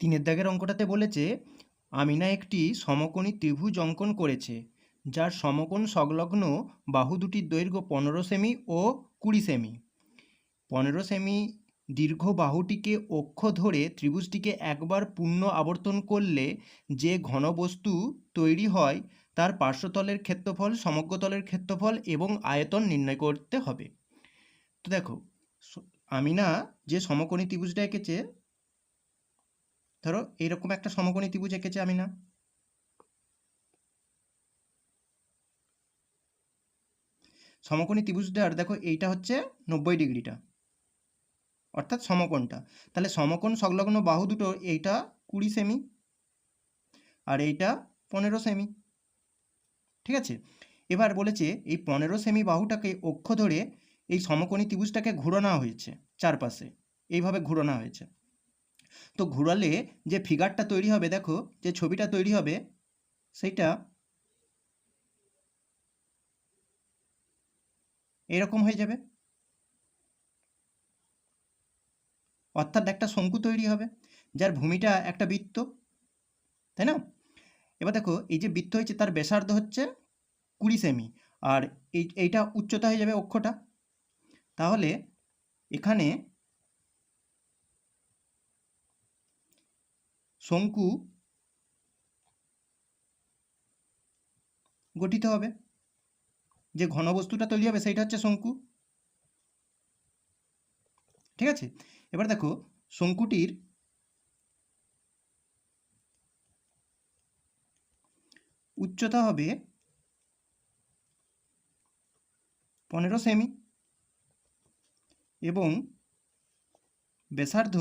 তিনের দাগের অঙ্কটাতে বলেছে, আমিনা একটি সমকোণী ত্রিভুজ অঙ্কন করেছে, যার সমকোণ সংলগ্ন বাহু দুটির দৈর্ঘ্য পনেরো সেমি ও কুড়ি সেমি। পনেরো সেমি দীর্ঘ বাহুটিকে অক্ষ ধরে ত্রিভুজটিকে একবার পূর্ণ আবর্তন করলে যে ঘনবস্তু তৈরি হয়, তার পার্শ্বতলের ক্ষেত্রফল, সমগ্রতলের ক্ষেত্রফল এবং আয়তন নির্ণয় করতে হবে। তো দেখো আমিনা যে সমকোণী ত্রিভুজটা এঁকেছে ধরো এরকম একটা সমকোণী ত্রিভুজ এঁকেছি আমি না। সমকোণী ত্রিভুজটার দেখো এইটা হচ্ছে নব্বই ডিগ্রিটা, অর্থাৎ সমকোণটা। তাহলে সমকোণ সংলগ্ন বাহু দুটো, এইটা কুড়ি সেমি আর এইটা পনেরো সেমি। ঠিক আছে? এবার বলেছে এই পনেরো সেমি বাহুটাকে অক্ষ ধরে এই সমকোণী ত্রিভুজটাকে ঘুরানো হয়েছে চারপাশে, এইভাবে ঘুরানো হয়েছে। তো ঘোরালে যে ফিগারটা তৈরি হবে, দেখো, যে ছবিটা তৈরি হবে, সেইটা এরকম হয়ে যাবে। অর্থাৎ একটা শঙ্কু তৈরি হবে, যার ভূমিটা একটা বৃত্ত, তাই না? এবার দেখো, এই যে বৃত্ত হয়েছে, তার ব্যাসার্ধ হচ্ছে কুড়ি সেমি, আর এই, এইটা উচ্চতা হয়ে যাবে অক্ষটা। তাহলে এখানে শঙ্কু গঠিত হবে। যে ঘনবস্তুটা তৈরি হবে সেইটা হচ্ছে শঙ্কু। ঠিক আছে? এবার দেখো, শঙ্কুটির উচ্চতা হবে পনেরো সেমি এবং ব্যাসার্ধ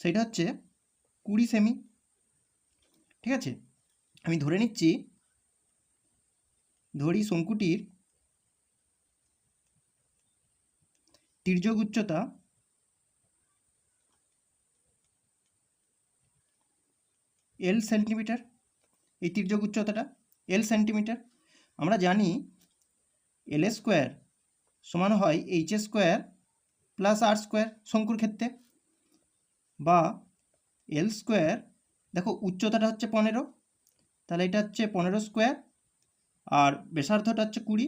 সেটা হচ্ছে কুড়ি সেমি। ঠিক আছে? আমি ধরে নিচ্ছি, ধরি শঙ্কুটির তির্যক উচ্চতা এল সেন্টিমিটার এই তির্যক উচ্চতাটা এল সেন্টিমিটার আমরা জানি এল স্কোয়ার সমান হয় H square plus R square শঙ্কুর ক্ষেত্রে। বা এল স্কোয়ার দেখো উচ্চতাটা হচ্ছে পনেরো, তাহলে এটা হচ্ছে পনেরো স্কোয়ার আর ব্যাসার্ধটা হচ্ছে কুড়ি,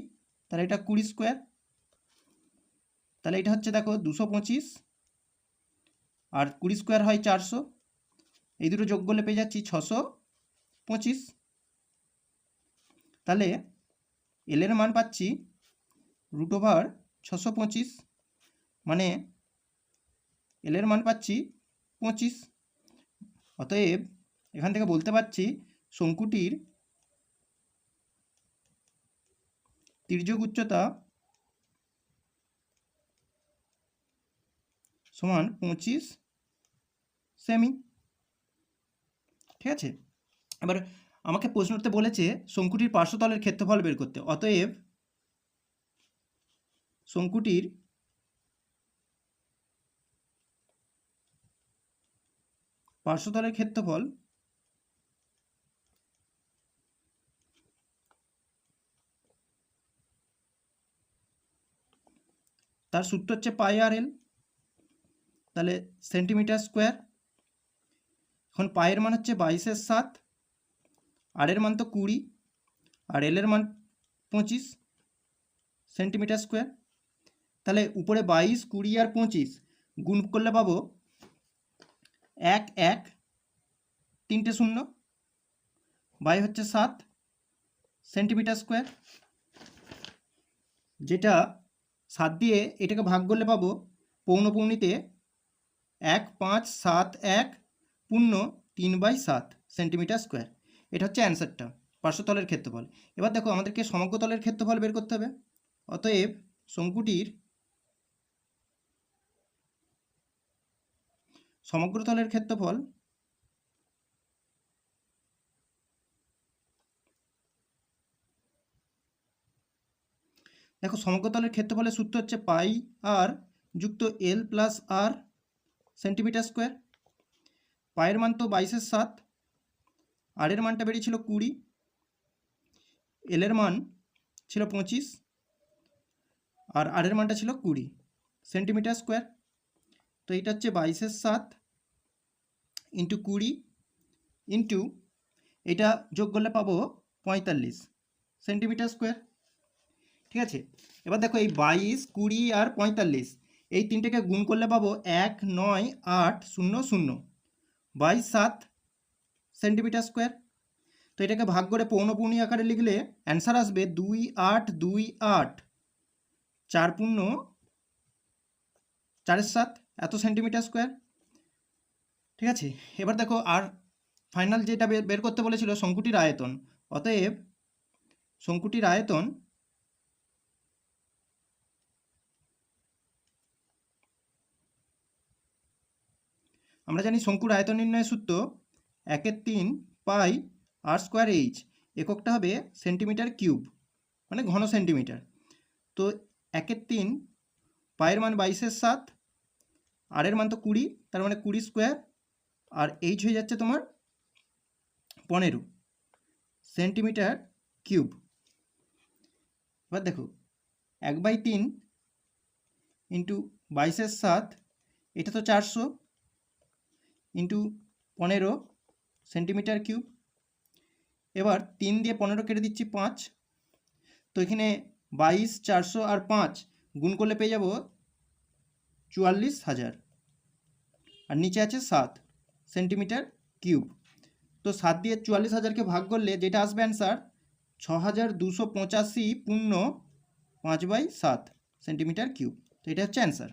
তাহলে এটা কুড়ি স্কোয়ার তাহলে এটা হচ্ছে দেখো দুশো পঁচিশ, আর কুড়ি স্কোয়ার হয় চারশো, এই দুটো যোগ করলে পেয়ে যাচ্ছি ছশো পঁচিশ। তাহলে এলের মান পাচ্ছি রুট ওভার ছশো পঁচিশ মানে এলের মান পাচ্ছি পঁচিশ। অতএব এখান থেকে বলতে পারছি শঙ্কুটির তির্যক উচ্চতা সমান পঁচিশ সেমি। ঠিক আছে? এবার আমাকে প্রশ্নতে বলেছে শঙ্কুটির পার্শ্বতলের ক্ষেত্রফল বের করতে। অতএব শঙ্কুটির পার্শ্বতলের ক্ষেত্রফল তার সূত্র হচ্ছে পাই আর এল তাহলে সেন্টিমিটার স্কোয়ার। এখন পায়ের মান হচ্ছে বাইশের সাত, আরের মান তো কুড়ি, আর এলের মান পঁচিশ সেন্টিমিটার স্কোয়ার। তাহলে উপরে বাইশ, কুড়ি আর পঁচিশ গুণ করলে পাবো এক এক, তিনটে শূন্য, বাই হচ্ছে সাত, সেন্টিমিটার স্কোয়ার, যেটা সাত দিয়ে এটাকে ভাগ করলে পাবো পৌনপৌনিতে এক, পাঁচ, সাত, এক, পূর্ণ তিন বাই সাত সেন্টিমিটার স্কোয়ার। এটা হচ্ছে অ্যান্সারটা পার্শ্বতলের ক্ষেত্রফল। এবার দেখো আমাদেরকে সমগ্রতলের ক্ষেত্রফল বের করতে হবে। অতএব শঙ্কুটির সমগ্রতলের ক্ষেত্রফল? দেখো সমগ্রতলের ক্ষেত্রফলের সূত্র হচ্ছে পাই আর যুক্ত L plus R centimetre square. পায়ের মান তো বাইশের সাত, আরের মানটা বেরিয়েছিল কুড়ি, এলের মান ছিল পঁচিশ, আর আরের মানটা ছিল কুড়ি সেন্টিমিটার স্কোয়ার। তো এটা হচ্ছে বাইশের সাত ইন্টু কুড়ি ইন্টু এটা যোগ করলে পাবো পঁয়তাল্লিশ সেন্টিমিটার স্কোয়ার ঠিক আছে? এবার দেখো এই বাইশ, কুড়ি আর পঁয়তাল্লিশ, এই তিনটেকে গুণ করলে পাবো এক, নয়, আট, শূন্য শূন্য। বাইশ, সাত সেন্টিমিটার স্কোয়ার তো এটাকে ভাগ করে পৌনপূর্ণি আকারে লিখলে অ্যান্সার আসবে দুই, আট দুই, আট। চার পূর্ণ চারের সাত, এত সেন্টিমিটার স্কোয়ার ঠিক আছে? এবার দেখো, আর ফাইনাল যেটা বের করতে বলেছিল শঙ্কুটির আয়তন। অতএব শঙ্কুটির আয়তন আমরা জানি শঙ্কুর আয়তন নির্ণয়ের সূত্র একের তিন পাই আর স্কোয়ার এইচ এককটা হবে সেন্টিমিটার কিউব মানে ঘন সেন্টিমিটার তো একের তিন পায়ের মান বাইশের সাত আরের মান তো কুড়ি, তার মানে কুড়ি স্কোয়ার আর এইচ হয়ে যাচ্ছে তোমার পনেরো সেন্টিমিটার কিউব। এবার দেখো, এক বাই তিন ইন্টু বাইশের সাত, এটা তো চারশো ইন্টু পনেরো সেন্টিমিটার কিউব। এবার তিন দিয়ে পনেরো কেটে দিচ্ছি পাঁচ, তো এখানে বাইশ, চারশো আর পাঁচ গুণ করলে পেয়ে যাব চুয়াল্লিশ হাজার। আর নিচে আছে সাত। Centimetre cube. তো সাত দিয়ে চুয়াল্লিশ হাজারকে ভাগ করলে যেটা আসবে অ্যান্সার ছ হাজার দুশো পঁচাশি পূর্ণ পাঁচ বাই সাত সেন্টিমিটার কিউব। তো এটা হচ্ছে অ্যান্সার